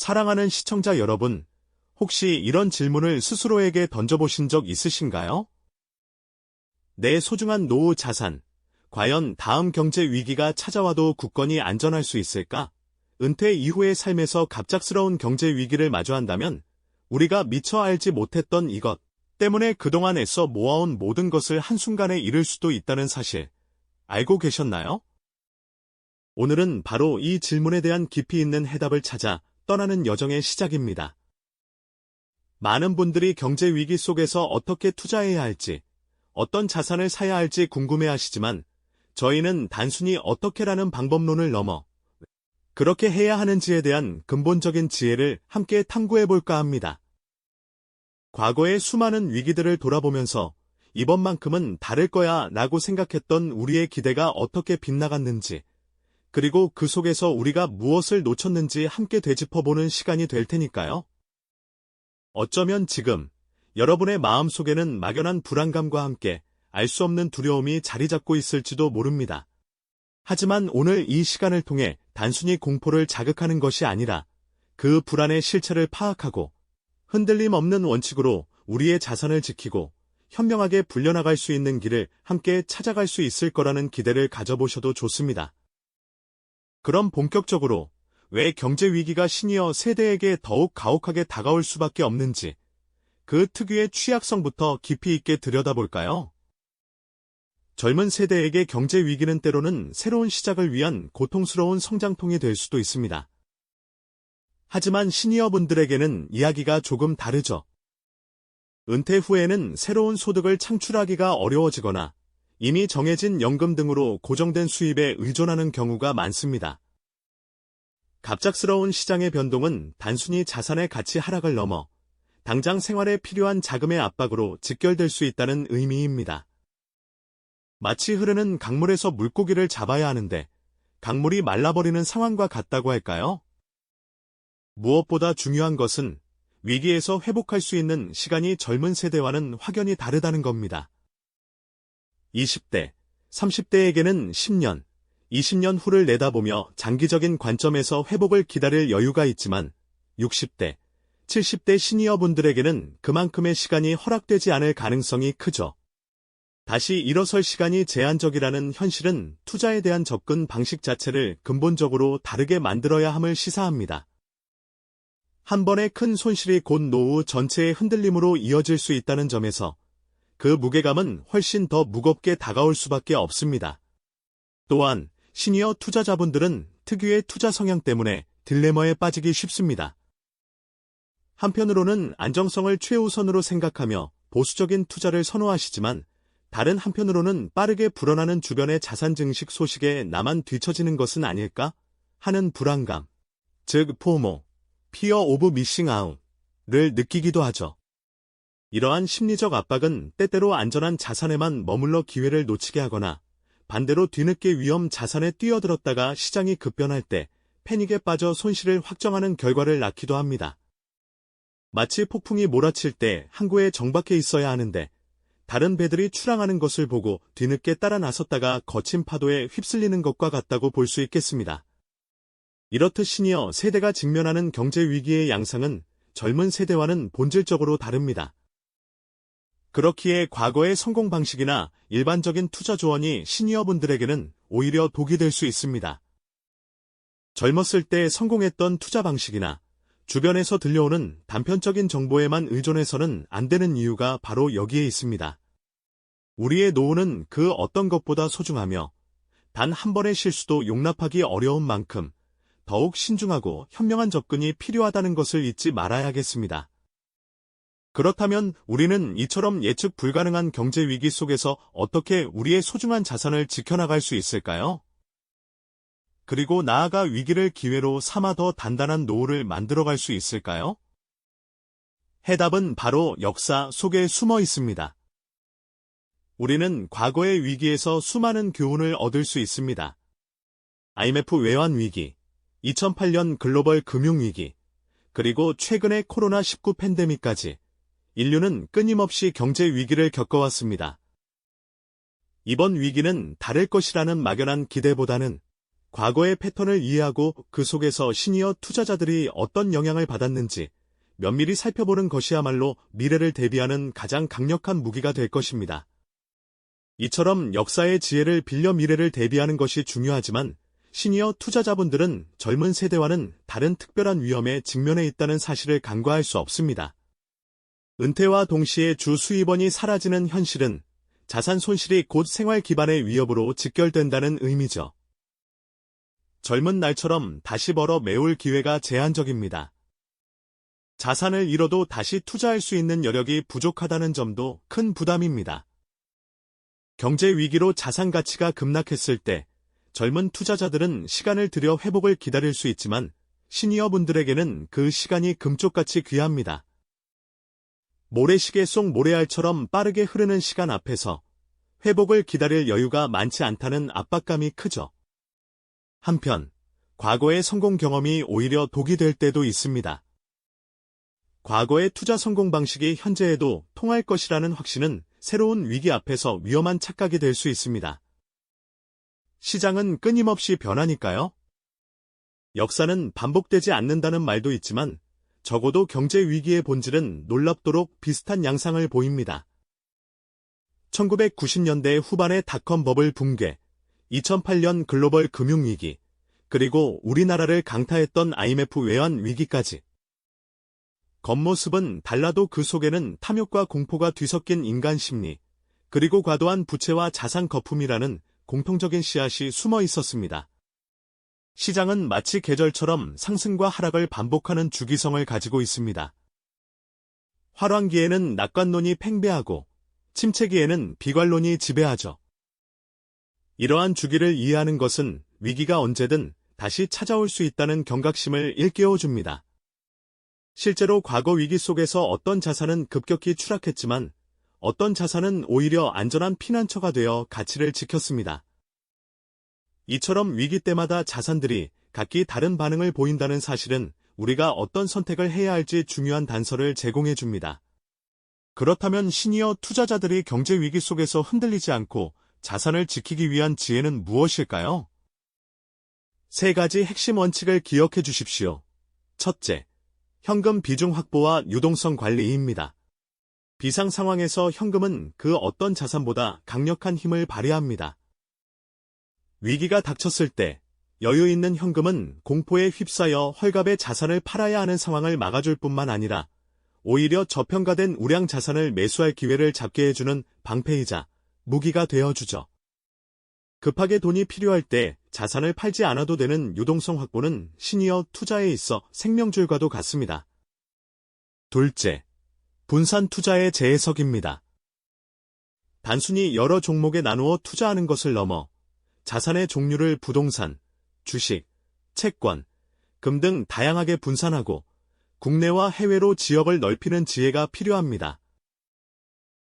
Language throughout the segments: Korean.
사랑하는 시청자 여러분, 혹시 이런 질문을 스스로에게 던져보신 적 있으신가요? 내 소중한 노후 자산, 과연 다음 경제 위기가 찾아와도 굳건히 안전할 수 있을까? 은퇴 이후의 삶에서 갑작스러운 경제 위기를 마주한다면 우리가 미처 알지 못했던 이것 때문에 그동안 애써 모아온 모든 것을 한순간에 잃을 수도 있다는 사실 알고 계셨나요? 오늘은 바로 이 질문에 대한 깊이 있는 해답을 찾아 떠나는 여정의 시작입니다. 많은 분들이 경제 위기 속에서 어떻게 투자해야 할지, 어떤 자산을 사야 할지 궁금해 하시지만 저희는 단순히 어떻게라는 방법론을 넘어 그렇게 해야 하는지에 대한 근본적인 지혜를 함께 탐구해 볼까 합니다. 과거의 수많은 위기들을 돌아보면서 이번만큼은 다를 거야 라고 생각했던 우리의 기대가 어떻게 빗나갔는지, 그리고 그 속에서 우리가 무엇을 놓쳤는지 함께 되짚어보는 시간이 될 테니까요. 어쩌면 지금 여러분의 마음속에는 막연한 불안감과 함께 알 수 없는 두려움이 자리 잡고 있을지도 모릅니다. 하지만 오늘 이 시간을 통해 단순히 공포를 자극하는 것이 아니라 그 불안의 실체를 파악하고 흔들림 없는 원칙으로 우리의 자산을 지키고 현명하게 불려나갈 수 있는 길을 함께 찾아갈 수 있을 거라는 기대를 가져보셔도 좋습니다. 그럼 본격적으로 왜 경제 위기가 시니어 세대에게 더욱 가혹하게 다가올 수밖에 없는지 그 특유의 취약성부터 깊이 있게 들여다볼까요? 젊은 세대에게 경제 위기는 때로는 새로운 시작을 위한 고통스러운 성장통이 될 수도 있습니다. 하지만 시니어분들에게는 이야기가 조금 다르죠. 은퇴 후에는 새로운 소득을 창출하기가 어려워지거나 이미 정해진 연금 등으로 고정된 수입에 의존하는 경우가 많습니다. 갑작스러운 시장의 변동은 단순히 자산의 가치 하락을 넘어 당장 생활에 필요한 자금의 압박으로 직결될 수 있다는 의미입니다. 마치 흐르는 강물에서 물고기를 잡아야 하는데 강물이 말라버리는 상황과 같다고 할까요? 무엇보다 중요한 것은 위기에서 회복할 수 있는 시간이 젊은 세대와는 확연히 다르다는 겁니다. 20대, 30대에게는 10년, 20년 후를 내다보며 장기적인 관점에서 회복을 기다릴 여유가 있지만 60대, 70대 시니어분들에게는 그만큼의 시간이 허락되지 않을 가능성이 크죠. 다시 일어설 시간이 제한적이라는 현실은 투자에 대한 접근 방식 자체를 근본적으로 다르게 만들어야 함을 시사합니다. 한 번의 큰 손실이 곧 노후 전체의 흔들림으로 이어질 수 있다는 점에서 그 무게감은 훨씬 더 무겁게 다가올 수밖에 없습니다. 또한 시니어 투자자분들은 특유의 투자 성향 때문에 딜레마에 빠지기 쉽습니다. 한편으로는 안정성을 최우선으로 생각하며 보수적인 투자를 선호하시지만 다른 한편으로는 빠르게 불어나는 주변의 자산 증식 소식에 나만 뒤처지는 것은 아닐까 하는 불안감, 즉 포모, 피어 오브 미싱 아웃을 느끼기도 하죠. 이러한 심리적 압박은 때때로 안전한 자산에만 머물러 기회를 놓치게 하거나 반대로 뒤늦게 위험 자산에 뛰어들었다가 시장이 급변할 때 패닉에 빠져 손실을 확정하는 결과를 낳기도 합니다. 마치 폭풍이 몰아칠 때 항구에 정박해 있어야 하는데 다른 배들이 출항하는 것을 보고 뒤늦게 따라 나섰다가 거친 파도에 휩쓸리는 것과 같다고 볼 수 있겠습니다. 이렇듯 시니어 세대가 직면하는 경제 위기의 양상은 젊은 세대와는 본질적으로 다릅니다. 그렇기에 과거의 성공 방식이나 일반적인 투자 조언이 시니어분들에게는 오히려 독이 될 수 있습니다. 젊었을 때 성공했던 투자 방식이나 주변에서 들려오는 단편적인 정보에만 의존해서는 안 되는 이유가 바로 여기에 있습니다. 우리의 노후는 그 어떤 것보다 소중하며 단 한 번의 실수도 용납하기 어려운 만큼 더욱 신중하고 현명한 접근이 필요하다는 것을 잊지 말아야겠습니다. 그렇다면 우리는 이처럼 예측 불가능한 경제 위기 속에서 어떻게 우리의 소중한 자산을 지켜나갈 수 있을까요? 그리고 나아가 위기를 기회로 삼아 더 단단한 노후를 만들어갈 수 있을까요? 해답은 바로 역사 속에 숨어 있습니다. 우리는 과거의 위기에서 수많은 교훈을 얻을 수 있습니다. IMF 외환 위기, 2008년 글로벌 금융 위기, 그리고 최근의 코로나19 팬데믹까지 인류는 끊임없이 경제 위기를 겪어왔습니다. 이번 위기는 다를 것이라는 막연한 기대보다는 과거의 패턴을 이해하고 그 속에서 시니어 투자자들이 어떤 영향을 받았는지 면밀히 살펴보는 것이야말로 미래를 대비하는 가장 강력한 무기가 될 것입니다. 이처럼 역사의 지혜를 빌려 미래를 대비하는 것이 중요하지만 시니어 투자자분들은 젊은 세대와는 다른 특별한 위험에 직면해 있다는 사실을 간과할 수 없습니다. 은퇴와 동시에 주 수입원이 사라지는 현실은 자산 손실이 곧 생활 기반의 위협으로 직결된다는 의미죠. 젊은 날처럼 다시 벌어 메울 기회가 제한적입니다. 자산을 잃어도 다시 투자할 수 있는 여력이 부족하다는 점도 큰 부담입니다. 경제 위기로 자산 가치가 급락했을 때 젊은 투자자들은 시간을 들여 회복을 기다릴 수 있지만 시니어분들에게는 그 시간이 금쪽같이 귀합니다. 모래시계 속 모래알처럼 빠르게 흐르는 시간 앞에서 회복을 기다릴 여유가 많지 않다는 압박감이 크죠. 한편, 과거의 성공 경험이 오히려 독이 될 때도 있습니다. 과거의 투자 성공 방식이 현재에도 통할 것이라는 확신은 새로운 위기 앞에서 위험한 착각이 될 수 있습니다. 시장은 끊임없이 변하니까요. 역사는 반복되지 않는다는 말도 있지만 적어도 경제 위기의 본질은 놀랍도록 비슷한 양상을 보입니다. 1990년대 후반의 닷컴 버블 붕괴, 2008년 글로벌 금융위기, 그리고 우리나라를 강타했던 IMF 외환 위기까지. 겉모습은 달라도 그 속에는 탐욕과 공포가 뒤섞인 인간 심리, 그리고 과도한 부채와 자산 거품이라는 공통적인 씨앗이 숨어 있었습니다. 시장은 마치 계절처럼 상승과 하락을 반복하는 주기성을 가지고 있습니다. 활황기에는 낙관론이 팽배하고 침체기에는 비관론이 지배하죠. 이러한 주기를 이해하는 것은 위기가 언제든 다시 찾아올 수 있다는 경각심을 일깨워 줍니다. 실제로 과거 위기 속에서 어떤 자산은 급격히 추락했지만 어떤 자산은 오히려 안전한 피난처가 되어 가치를 지켰습니다. 이처럼 위기 때마다 자산들이 각기 다른 반응을 보인다는 사실은 우리가 어떤 선택을 해야 할지 중요한 단서를 제공해 줍니다. 그렇다면 시니어 투자자들이 경제 위기 속에서 흔들리지 않고 자산을 지키기 위한 지혜는 무엇일까요? 세 가지 핵심 원칙을 기억해 주십시오. 첫째, 현금 비중 확보와 유동성 관리입니다. 비상 상황에서 현금은 그 어떤 자산보다 강력한 힘을 발휘합니다. 위기가 닥쳤을 때 여유 있는 현금은 공포에 휩싸여 헐갑의 자산을 팔아야 하는 상황을 막아줄 뿐만 아니라 오히려 저평가된 우량 자산을 매수할 기회를 잡게 해주는 방패이자 무기가 되어주죠. 급하게 돈이 필요할 때 자산을 팔지 않아도 되는 유동성 확보는 시니어 투자에 있어 생명줄과도 같습니다. 둘째, 분산 투자의 재해석입니다. 단순히 여러 종목에 나누어 투자하는 것을 넘어 자산의 종류를 부동산, 주식, 채권, 금 등 다양하게 분산하고 국내와 해외로 지역을 넓히는 지혜가 필요합니다.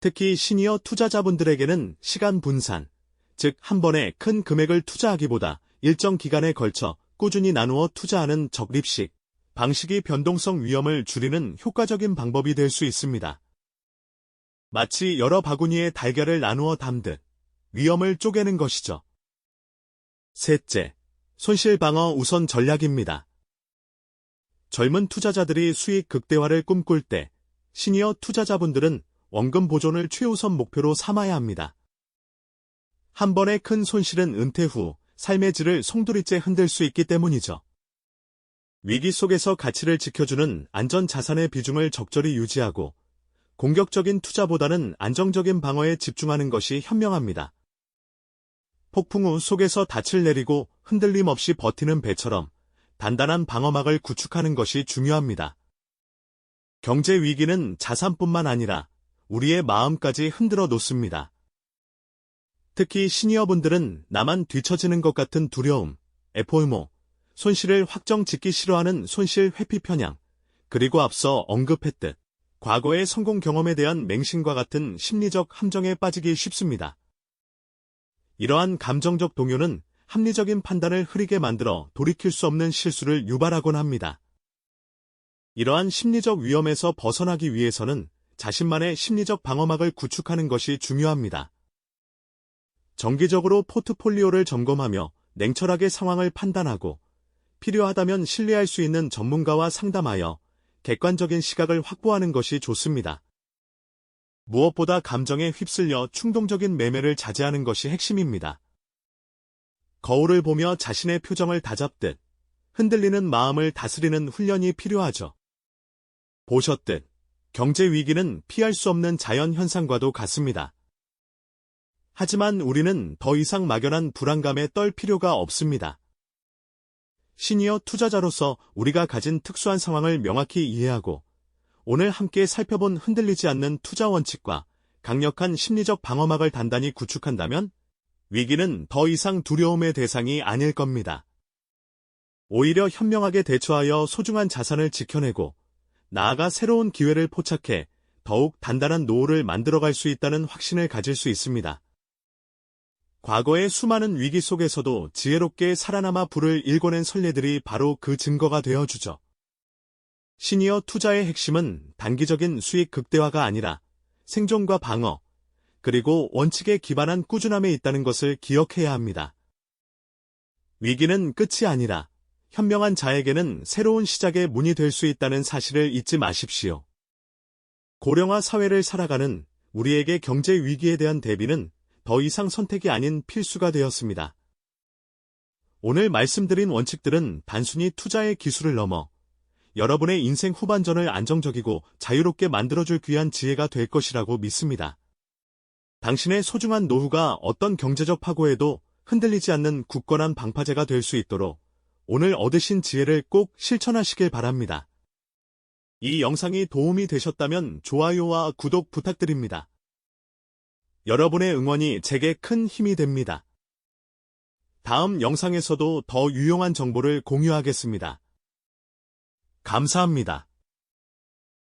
특히 시니어 투자자분들에게는 시간 분산, 즉 한 번에 큰 금액을 투자하기보다 일정 기간에 걸쳐 꾸준히 나누어 투자하는 적립식 방식이 변동성 위험을 줄이는 효과적인 방법이 될 수 있습니다. 마치 여러 바구니에 달걀을 나누어 담듯 위험을 쪼개는 것이죠. 셋째, 손실 방어 우선 전략입니다. 젊은 투자자들이 수익 극대화를 꿈꿀 때 시니어 투자자분들은 원금 보존을 최우선 목표로 삼아야 합니다. 한 번의 큰 손실은 은퇴 후 삶의 질을 송두리째 흔들 수 있기 때문이죠. 위기 속에서 가치를 지켜주는 안전 자산의 비중을 적절히 유지하고 공격적인 투자보다는 안정적인 방어에 집중하는 것이 현명합니다. 폭풍 우 속에서 닻을 내리고 흔들림 없이 버티는 배처럼 단단한 방어막을 구축하는 것이 중요합니다. 경제 위기는 자산뿐만 아니라 우리의 마음까지 흔들어 놓습니다. 특히 시니어분들은 나만 뒤처지는 것 같은 두려움, 에포이모, 손실을 확정 짓기 싫어하는 손실 회피 편향, 그리고 앞서 언급했듯 과거의 성공 경험에 대한 맹신과 같은 심리적 함정에 빠지기 쉽습니다. 이러한 감정적 동요는 합리적인 판단을 흐리게 만들어 돌이킬 수 없는 실수를 유발하곤 합니다. 이러한 심리적 위험에서 벗어나기 위해서는 자신만의 심리적 방어막을 구축하는 것이 중요합니다. 정기적으로 포트폴리오를 점검하며 냉철하게 상황을 판단하고 필요하다면 신뢰할 수 있는 전문가와 상담하여 객관적인 시각을 확보하는 것이 좋습니다. 무엇보다 감정에 휩쓸려 충동적인 매매를 자제하는 것이 핵심입니다. 거울을 보며 자신의 표정을 다잡듯 흔들리는 마음을 다스리는 훈련이 필요하죠. 보셨듯 경제 위기는 피할 수 없는 자연 현상과도 같습니다. 하지만 우리는 더 이상 막연한 불안감에 떨 필요가 없습니다. 시니어 투자자로서 우리가 가진 특수한 상황을 명확히 이해하고 오늘 함께 살펴본 흔들리지 않는 투자 원칙과 강력한 심리적 방어막을 단단히 구축한다면 위기는 더 이상 두려움의 대상이 아닐 겁니다. 오히려 현명하게 대처하여 소중한 자산을 지켜내고 나아가 새로운 기회를 포착해 더욱 단단한 노후를 만들어갈 수 있다는 확신을 가질 수 있습니다. 과거의 수많은 위기 속에서도 지혜롭게 살아남아 불을 일궈낸 선례들이 바로 그 증거가 되어주죠. 시니어 투자의 핵심은 단기적인 수익 극대화가 아니라 생존과 방어, 그리고 원칙에 기반한 꾸준함에 있다는 것을 기억해야 합니다. 위기는 끝이 아니라 현명한 자에게는 새로운 시작의 문이 될 수 있다는 사실을 잊지 마십시오. 고령화 사회를 살아가는 우리에게 경제 위기에 대한 대비는 더 이상 선택이 아닌 필수가 되었습니다. 오늘 말씀드린 원칙들은 단순히 투자의 기술을 넘어 여러분의 인생 후반전을 안정적이고 자유롭게 만들어줄 귀한 지혜가 될 것이라고 믿습니다. 당신의 소중한 노후가 어떤 경제적 파고에도 흔들리지 않는 굳건한 방파제가 될 수 있도록 오늘 얻으신 지혜를 꼭 실천하시길 바랍니다. 이 영상이 도움이 되셨다면 좋아요와 구독 부탁드립니다. 여러분의 응원이 제게 큰 힘이 됩니다. 다음 영상에서도 더 유용한 정보를 공유하겠습니다. 감사합니다.